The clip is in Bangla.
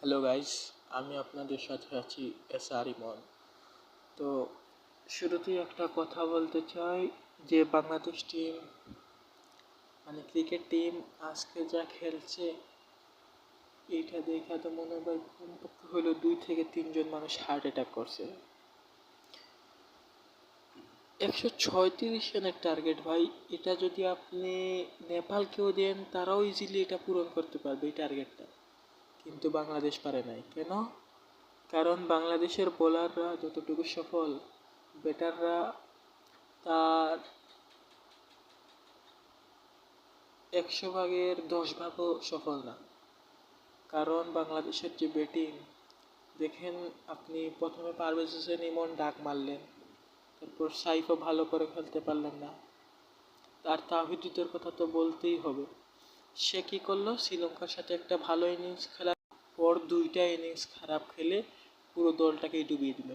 হ্যালো গাইস আমি আপনাদের সাথে আছি এস আর ইমন। তো শুরুতেই একটা কথা বলতে চাই যে বাংলাদেশ টিম মানে ক্রিকেট টিম আজকে যা খেলছে, এইটা দেখা তো মনে হয় কমপক্ষে হলো দুই থেকে তিনজন মানুষ হার্ট অ্যাটাক করছে। একশো ছয়ত্রিশ রানের টার্গেট ভাই, এটা যদি আপনি নেপালকেও দেন, তারাও ইজিলি এটা পূরণ করতে পারবে এই টার্গেটটা কিন্তু বাংলাদেশ পারে নাই। কেন? কারণ বাংলাদেশের বোলাররা যতটুকু সফল, ব্যাটাররা তার একশো ভাগের দশ ভাগও সফল না। কারণ বাংলাদেশের যে ব্যাটিং, দেখেন আপনি প্রথমে পারভেজ হোসেন ইমন ডাক মারলেন, তারপর সাইফও ভালো করে খেলতে পারলেন না। আর তাহিদুদের কথা তো বলতেই হবে। সে কী করল? শ্রীলঙ্কার সাথে একটা ভালো ইনিংস খেলার পর দুইটা ইনিংস খারাপ খেলে পুরো দলটাকেই ডুবিয়ে দিল।